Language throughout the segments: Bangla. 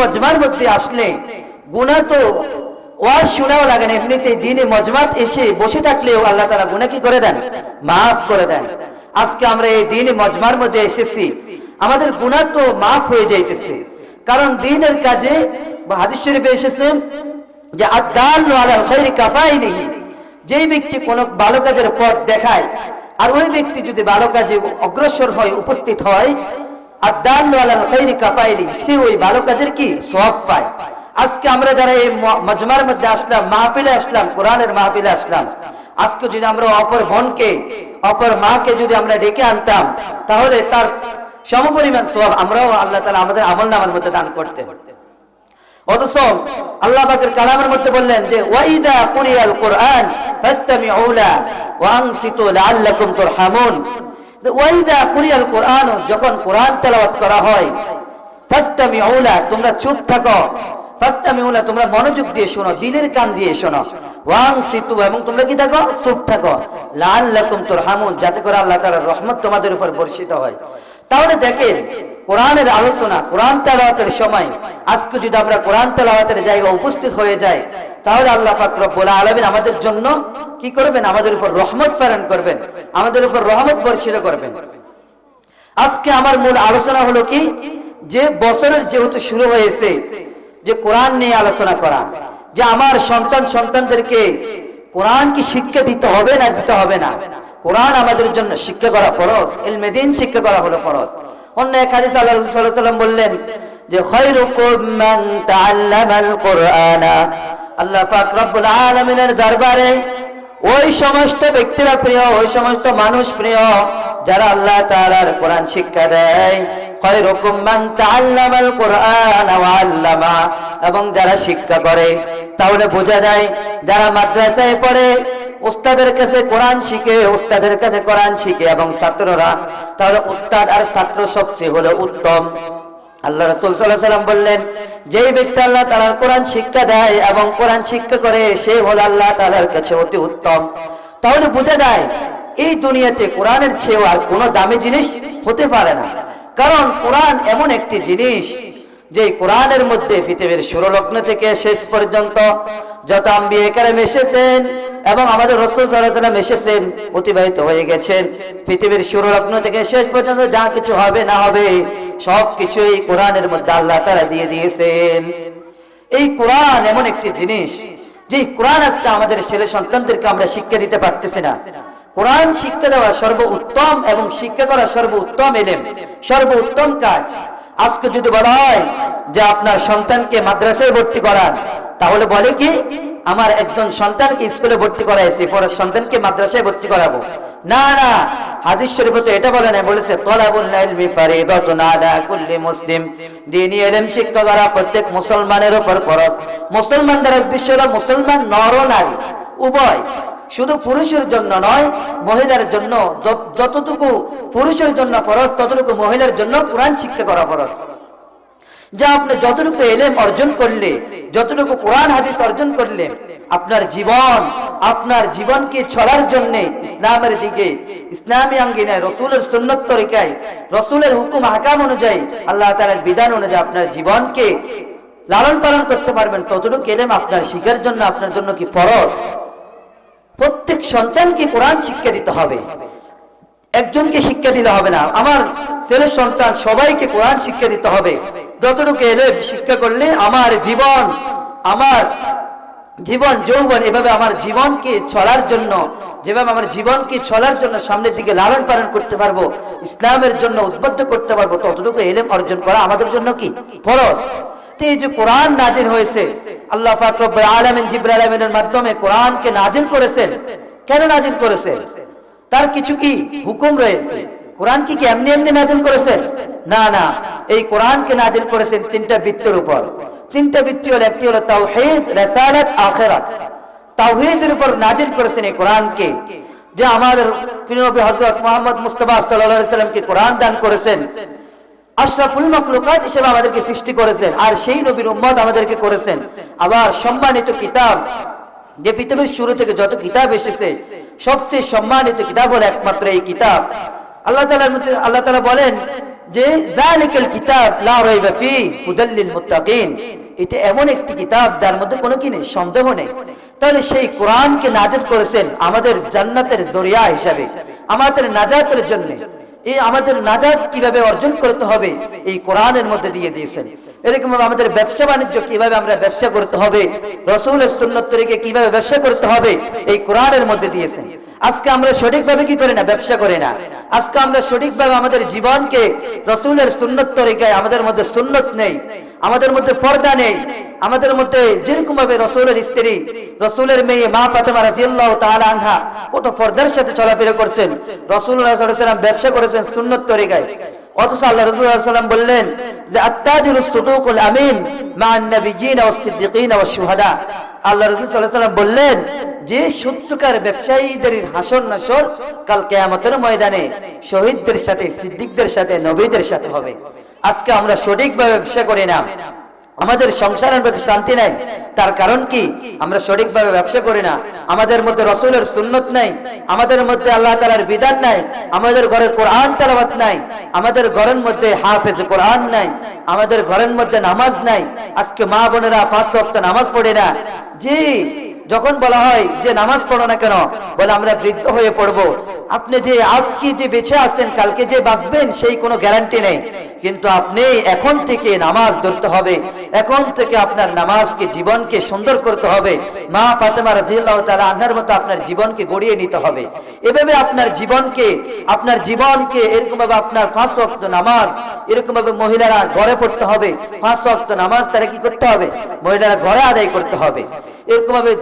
মজমার মধ্যে আসলে গুণা তো ওয়াজ শোনাও লাগে না এমনিতে দিনে মজমাত এসে বসে থাকলেও আল্লাহ তালা গুণা কি করে দেন? মাফ করে দেন। আজকে আমরা এই দিনে মজমার মধ্যে এসেছি, আমাদের গুণা তো মাফ হয়ে যাইতেছে। কারণ দিনের কাজে হাদিস শরীফে এসেছেন যে, আদাল কাফাইনি ব্যক্তি কোনো ভালো কাজের পথ দেখায়, আর ওই ব্যক্তি যদি ভালো কাজে অগ্রসর হয়, উপস্থিত হয় খৈরি কাফাইনি সে ওই সব আমরা তাহলে তার সমপরিমাণ সব আমরাও আল্লাহ তালা আমাদের আমল নামার মধ্যে দান করতেন। অথচ আল্লাহ পাকের কালামের মধ্যে বললেন যে ওয়াইদা কুরিয়াল কোরআন ফাস্তামিউ লা ওয়া ওয়াইদা কুরিয়াল কোরআন, যখন কোরআন তেলাওয়াত করা হয় তোমরা চুপ থাকো। তোমরা মনোযোগ দিয়ে শোনো, দিলের কান দিয়ে শোনো। ওয়া আনসিতু এবং তোমরা কি থাকো? চুপ থাকো। লাআল্লাকুম তুরহামুন, যাতে করে আল্লাহ রহমত তোমাদের উপর বর্ষিত হয়। তাহলে দেখেন, কোরআনের আলোচনা, কোরআন তেলাওয়াতের সময়, আজকে যদি আমরা কোরআন তেলাওয়াতের জায়গায় উপস্থিত হয়ে যাই তাহলে আল্লাহ পাক রব্বুল আলামিন আমাদের জন্য কি করবেন? আমাদের উপর রহমত প্রেরণ করবেন। আমাদের উপর রহমত বর্ষিত করবেন। আজকে আমার মূল আলোচনা হলো কি? যে বছরের যেহেতু শুরু হয়েছে, যে কোরআন নিয়ে আলোচনা করা, যে আমার সন্তান সন্তানদেরকে কোরআন কি শিক্ষা দিতে হবে না দিতে হবে না? কোরআন আমাদের জন্য শিক্ষা করা ফরজ ইলমেদিন শিক্ষা করা হলো ফরজ। অন্য এক হাদিস আল্লাহ সাল্লাম বললেন যে খায়রুকুম মান তাআল্লামাল কুরআনা। আল্লাহ পাক রব্বুল আলামিনের দরবারে ওই সমস্ত ব্যক্তিরা প্রিয়, ওই সমস্ত মানুষ প্রিয়, যারা আল্লাহ তাআলার কোরআন শিক্ষা দেয় এবং যারা শিক্ষা করে, তাহলে বোঝা যায় যারা মাদ্রাসায় পড়ে, উস্তাদের কাছে কোরআন শিখে, উস্তাদের কাছে কোরআন শিখে, এবং ছাত্ররা, তাহলে উস্তাদ আর ছাত্র সবচেয়ে হলো উত্তম। আল্লাহ রাসূল সাল্লাম বললেন, যেই ব্যক্তি আল্লাহ তাআলার কোরআন শিক্ষা দেয় এবং কোরআন শিক্ষা করে, সে হলো আল্লাহ তাআলার কাছে অতি উত্তম। তাহলে বোঝা যায়, এই দুনিয়াতে কোরআনের চেয়েও আর কোনো দামি জিনিস হতে পারে না। কারণ কোরআন এমন একটি জিনিস যে কোরআনের মধ্যে পৃথিবীর সুরলগ্ন থেকে শেষ পর্যন্ত যত আম্বিয়ে কারাম এসেছেন এবং আমাদের রসুল সাল্লাম এসেছেন, অতিবাহিত হয়ে গেছেন। পৃথিবীর সুরলগ্ন থেকে শেষ পর্যন্ত যা কিছু হবে না হবে সব কিছুই কোরআনের মধ্যে আল্লাহ তারা দিয়ে দিয়েছেন। এই কোরআন এমন একটি জিনিস যে কোরআন আজকে আমাদের ছেলে সন্তানদেরকে আমরা শিক্ষা দিতে পারতেছি না। কোরআন শিক্ষা দেওয়া সর্ব উত্তম এবং শিক্ষা করা সর্ব উত্তম এলেম সর্ব উত্তম কাজ। আজকে যদি বলা হয় যে আপনার সন্তানকে মাদ্রাসায় ভর্তি করান, তাহলে বলে কি? আমার একজন সন্তানকে স্কুলে ভর্তি করাইছি পরে সন্তানকে মাদ্রাসায় ভর্তি করাবো। না না, হাদিস শরীফ তো এটা বলে না বলেছে, তলাবুল ইলমি ফারিদাতুন আলা কুল্লি মুসলিম। দ্বীনি ইলম শিক্ষা করা প্রত্যেক মুসলমানের উপর ফরজ। মুসলমানদের উদ্দেশ্য হলো, মুসলমান নর নারী, উভয়। শুধু পুরুষের জন্য নয়, মহিলার জন্য যতটুকু পুরুষের জন্য ফরজ, ততটুকু মহিলার জন্য কোরআন শিক্ষা করা ফরজ। যা আপনি যতটুকু এলেম অর্জন করলে, যতটুকু কোরআন, হাদিস অর্জন করলে, আপনার জীবন, আপনার জীবনকে চলার জন্য ইসলামের দিকে, ইসলামী আঙ্গিনায়, রসুলের সুন্নত তরিকায়, রসুলের হুকুম, হাকাম অনুযায়ী, আল্লাহ তালার বিধান অনুযায়ী আপনার জীবনকে লালন পালন করতে পারবেন। ততটুকু এলেম আপনার শিখার জন্য, আপনার জন্য কি ফরজ? প্রত্যেক সন্তানকে কোরআন শিক্ষা দিতে হবে। একজনকে শিক্ষা দিতে হবে না। আমার ছেলের সন্তান সবাইকে কোরআন শিক্ষা দিতে হবে। যতটুকু এলে শিক্ষা করলে আমার জীবন আমার জীবন, যৌবন এভাবে আমার জীবনকে চলার জন্য, যেভাবে আমার জীবনকে চলার জন্য সামনের দিকে লালন পালন করতে পারব, ইসলামের জন্য উদ্বুদ্ধ করতে পারব, ততটুকু এলেম অর্জন করা আমাদের জন্য কি? ফরজ। তো এই যে কোরআন নাজিল হয়েছে, আল্লাহ আলামিন জিবরাইল মাধ্যমে কোরআনকে নাজিল করেছেন। কেন নাজিল করেছেন? তার কিছু কি হুকুম রয়েছে? কোরআন কি কি এমনি এমনি নাজিল করেছেন? না না। এই কোরআনকে নাজিল করেছেন তিনটা বৃত্তের উপর। তিনটা বৃত্তি হলো, একটি হলো তাওহীদ, রিসালাত, আখিরাত। তাওহীদের উপর নাজিল করেছেন এই কোরআনকে। যে আমাদের প্রিয় নবী হযরত মুহাম্মদ মুস্তাফা সাল্লামকে কোরআন দান করেছেন, আশরাফুল মাখলুকাত হিসেবে আমাদেরকে সৃষ্টি করেছেন, আর সেই নবীর উম্মত আমাদেরকে করেছেন। আবার সম্মানিত কিতাব, যে পৃথিবীর শুরু থেকে যত কিতাব এসেছে, সবচেয়ে সম্মানিত কিতাব হলো একমাত্র এই কিতাব। আল্লাহ তাআলার মধ্যে, আল্লাহ তাআলা বলেন যে জালিকাল কিতাব লা রাইবা ফি হুদাল লিল মুত্তাকিন, এটা এমন একটি কিতাব যার মধ্যে কোনো কি নেই, সন্দেহ নেই। তাহলে সেই কোরআনকে নাজিল করেছেন আমাদের জান্নাতের জরিয়া হিসাবে, আমাদের নাজাতের জন্য। এই আমাদের নাজাদ কীভাবে অর্জন করতে হবে, এই কোরআনের মধ্যে দিয়ে দিয়েছেন। এরকম আমাদের ব্যবসা বাণিজ্য কীভাবে আমরা ব্যবসা করতে হবে রসুলের সুন্নতরিকে কীভাবে ব্যবসা করতে হবে, এই কোরআনের মধ্যে দিয়েছেন। আজকে আমরা সঠিকভাবে কি করি না, ব্যবসা করি না। আজকে আমরা সঠিকভাবে আমাদের জীবনকে রসুলের সুন্নত তরিকায় আমাদের মধ্যে সুন্নত নেই। আমাদের মধ্যে পর্দা নেই। আমাদের মধ্যে যেরকম ভাবে রসুলের স্ত্রী, রসুলের মেয়ে মা ফাতেমা রাজিয়াল্লাহ আনহা কত পর্দার সাথে চলাফেরা করছেন। সাল্লাম ব্যবসা করেছেন সুন্নত তরিকায়। অথচ আল্লাহ সাল্লাম বললেন যে, আত্তাজিরুস আমিন মা সিদ্দিকিন আল্লাহ রসুল সাল্লাম বললেন, যে সত্যকার ব্যবসায়ীদের হাসর নাসর কাল কেয়ামতের ময়দানে শহীদদের সাথে, সিদ্দিকদের সাথে, নবীদের সাথে হবে। আজকে আমরা সঠিকভাবে ব্যবসা করি না। আমাদের সংসারের মধ্যে শান্তি নাই। তার কারণ কি? আমরা সঠিকভাবে ব্যবসা করি না। আমাদের মধ্যে রসুলের সুন্নত নাই। আমাদের মধ্যে আল্লাহ তালার বিধান নাই। আমাদের ঘরে কোরআন তালাবাত নাই। আমাদের ঘরের মধ্যে হাফেজ কোরআন নাই। আমাদের ঘরের মধ্যে নামাজ নাই। আজকে মা বোনেরা পাঁচ সপ্তাহ নামাজ পড়ে না। জি যখন বলা হয় যে নামাজ পড়ো না কেন, বলে আমরা বৃদ্ধ হয়ে পড়ব। আপনি যে আজকে যে বেঁচে আছেন, কালকে যে বাঁচবেন, সেই কোনো গ্যারান্টি নেই। কিন্তু আপনি এখন থেকে নামাজ ধরতে হবে। এখন থেকে আপনার নামাজকে, জীবনকে সুন্দর করতে হবে। মা ফাতেমা রাজিয়াল্লাহ তাআলা আনহার মতো আপনার জীবনকে গড়িয়ে নিতে হবে। এভাবে আপনার জীবনকে আপনার জীবনকে এরকম ভাবে আপনার পাঁচ ওয়াক্ত নামাজ এরকম ভাবে মহিলারা ঘরে পড়তে হবে। পাঁচ অক্ত নামাজ তারা কি করতে হবে? মহিলারা ঘরে আদায় করতে হবে। এরকম ভাবে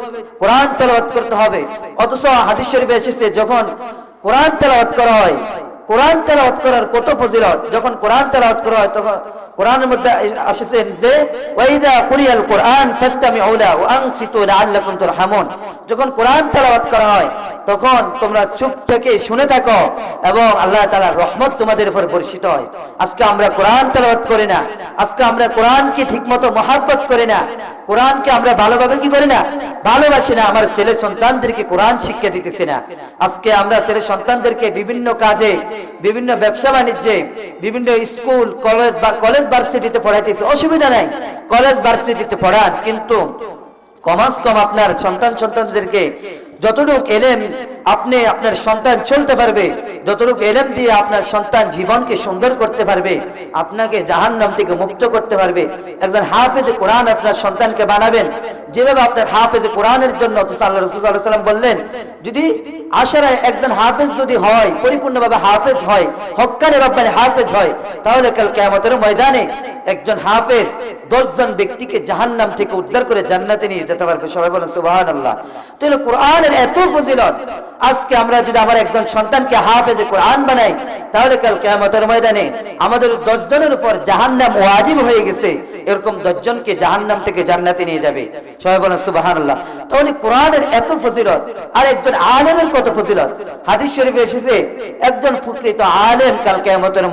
কোরআন তেলাওয়াত করতে হবে। অথচ হাদিস শরীফে এসেছে, যখন কোরআন তেলাওয়াত করা হয়, কোরআন তেলাওয়াত করার কত ফজিলত? যখন কোরআন তেলাওয়াত করা হয়, তখন কোরআনের মধ্যে আসছে যে, ওয়াইদা কুরিয়াল কোরআন ওয়া আনসিতু লাআল্লাকুম তুরহামুন। যখন কোরআন তেলাওয়াত করা হয়, তখন তোমরা চুপ থেকে শুনে থাকো এবং আল্লাহ রহমত তোমাদের উপর বর্ষিত হয়। আজকে আমরা কোরআন তেলাওয়াত করি না। আজকে আমরা কোরআনকে ঠিকমতো মহাব্বত করি না। কোরআনকে আমরা ভালোভাবে কি করি না? ভালোবাসি না। আমার ছেলে সন্তানদেরকে কোরআন শিক্ষা দিতেছি না। আজকে আমরা ছেলে সন্তানদেরকে বিভিন্ন কাজে, বিভিন্ন ব্যবসা বাণিজ্যে, বিভিন্ন স্কুল, কলেজ বা কলেজ ভার্সিটিতে পড়াইতেছি। অসুবিধা নাই। কলেজ ভার্সিটিতে পড়ান, কিন্তু কমাস কম আপনার সন্তান সন্তানদেরকে যতটুকু এলেম আপনি আপনার সন্তান চলতে পারবে, যতটুকু এলেম দিয়ে আপনার সন্তান জীবনকে সুন্দর করতে পারবে, আপনাকে জাহান্নাম থেকে মুক্ত করতে পারবে। একজন হাফেজে কোরআন আপনার সন্তানকে বানাবেন। যেভাবে আপনার হাফেজে কোরআনের জন্য অথচ আল্লাহ রসুল্লাহ বললেন, যদি আশারায় একজন হাফেজ যদি হয়, পরিপূর্ণভাবে হাফেজ হয় হক্কানে রব্বানে হাফেজ হয়, তাহলে কাল কেয়ামতের ময়দানে একজন হাফেজ দশজন ব্যক্তিকে জাহান্নাম থেকে উদ্ধার করে জান্নাতে নিয়ে যেতে পারবে। সবাই বলেন সুবাহান আল্লাহ তাহলে কোরআনের এত ফজিলত আজকে আমরা যদি আমার একজন সন্তানকে হাফেজে কোরআন বানাই, তাহলে কাল কেয়ামতের ময়দানে আমাদের দশজনের উপর জাহান্নাম ওয়াজিব হয়ে গেছে। এরকম দশজনকে জাহান্নাম থেকে জান্নাতে নিয়ে যাবে। তাহলে কোরআনের এত ফজিলত, আর একজন আলেমের কত ফজিলত? হাদিস শরীফে এসেছে, একজন প্রকৃত আলেম কাল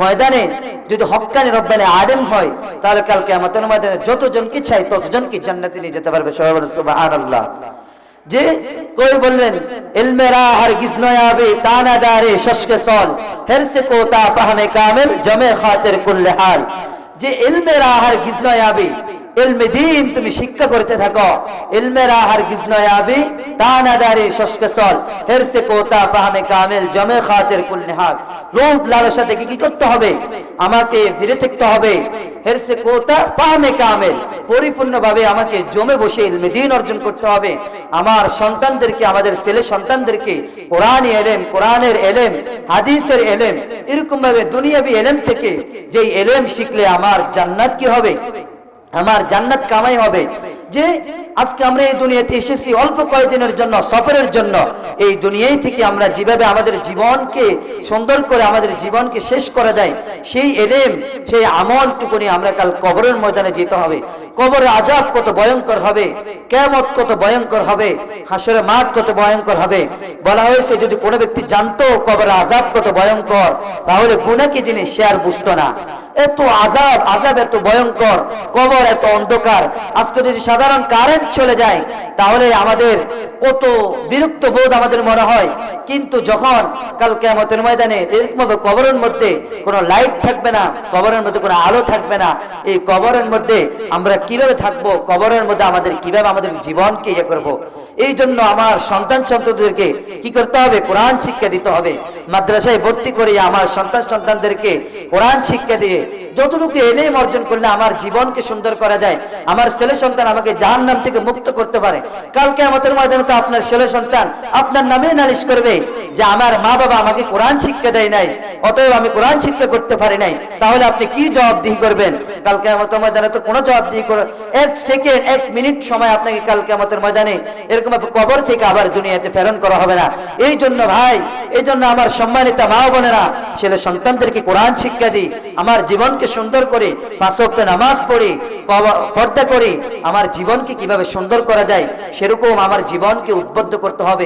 ময়দানে যদি হক্কানি রব্বানে আলেম হয়, তাহলে কাল ময়দানে যতজনকে চাই ততজনকে জান্নাতে নিয়ে যেতে পারবে। সবাই বলেন যে কই বললেন ইলমেরা নয়াবে তানা দারে শশকে সল, হেরসে কোতা ফাহমে কামিল জমে খাতির কুল্লে হাল। যে ইলমেরা হরগিজ নয়াবে দিন তুমি শিক্ষা করতে থাকো। সল। হেরসে কোতা কামিল, জমে খাতির লালসা থেকে কি করতে হবে? আমাকে ফিরে থাকতে হবে। হেরসে কোতা কামিল, পরিপূর্ণভাবে আমাকে জমে বসে ইলমে দিন অর্জন করতে হবে। আমার সন্তানদেরকে, আমাদের ছেলে সন্তানদেরকে কোরআন এলেম, কোরআনের এলেম, হাদিসের এলেম এরকম ভাবে দুনিয়াবি এলেম থেকে যেই এলেম শিখলে আমার জান্নাত কি হবে? আমার জান্নাত কামাই হবে। যে আজকে আমরা এই দুনিয়াতে এসেছি অল্প কয়েকদিনের জন্য, সফরের জন্য। এই দুনিয়ায় থেকে আমরা যেভাবে আমাদের জীবনকে সুন্দর করে আমাদের জীবনকে শেষ করা যায় সেই এলেম, সেই আমলটুকুনি আমরা কাল কবরের ময়দানে যেতে হবে। কবরের আজাব কত ভয়ঙ্কর হবে কেমত কত ভয়ঙ্কর হবে, হাসরের মাঠ কত ভয়ঙ্কর হবে। বলা হয়েছে, যদি কোনো ব্যক্তি জানতো কবরের আজাব কত ভয়ঙ্কর, তাহলে গুণা কি জিনিস সে আর বুঝতো না। এত আজাব আজাব এত ভয়ঙ্কর, কবর এত অন্ধকার আজকে যদি সাধারণ কারেন্ট চলে যায়, তাহলে আমাদের কত বিরক্ত বোধ আমাদের মনে হয় কিন্তু যখন কাল কেমতের ময়দানে এরকম ভাবে কবরের মধ্যে কোনো লাইট থাকবে না, কবরের মধ্যে কোনো আলো থাকবে না, এই কবরের মধ্যে আমরা কীভাবে থাকব, কবরের মধ্যে আমাদের কীভাবে আমাদের জীবনকে ইয়ে করব। এই জন্য আমার সন্তান সন্তানদেরকে কি করতে হবে? কোরআন শিক্ষা দিতে হবে। মাদ্রাসায় ভর্তি করে আমার সন্তান সন্তানদেরকে কোরআন শিক্ষা দিয়ে যতটুকু এলেম অর্জন করলে আমার জীবনকে সুন্দর করা যায়, আমার ছেলে সন্তান আমাকে জাহান নাম থেকে মুক্ত করতে পারে। কালকে আমাদের ময়দানে তো আপনার ছেলে সন্তান আপনার নামে নালিশ করবে যে আমার মা বাবা আমাকে কোরআন শিক্ষা দেয় নাই, অতএব আমি কোরআন শিক্ষা করতে পারি নাই, তাহলে আপনি কি জবাবদিহি করবেন? কালকে আমাদের ময়দানে তো কোনো জবাবদিহি করে, এক সেকেন্ড, এক মিনিট সময় আপনাকে কালকে আমাদের ময়দানে এরকম কবর থেকে আবার দুনিয়াতে প্রেরণ করা হবে না। এই জন্য ভাই, এই জন্য আমার সম্মানিত মা বোনেরা, ছেলে সন্তানদেরকে কোরআন শিক্ষা দিই, আমার জীবনকে সুন্দর করে, পাঁচ ওয়াক্ত নামাজ পড়ে পর্দা করে, আমার জীবনকে কীভাবে সুন্দর করা যায়, সেরকম আমার জীবনকে উদ্বুদ্ধ করতে হবে।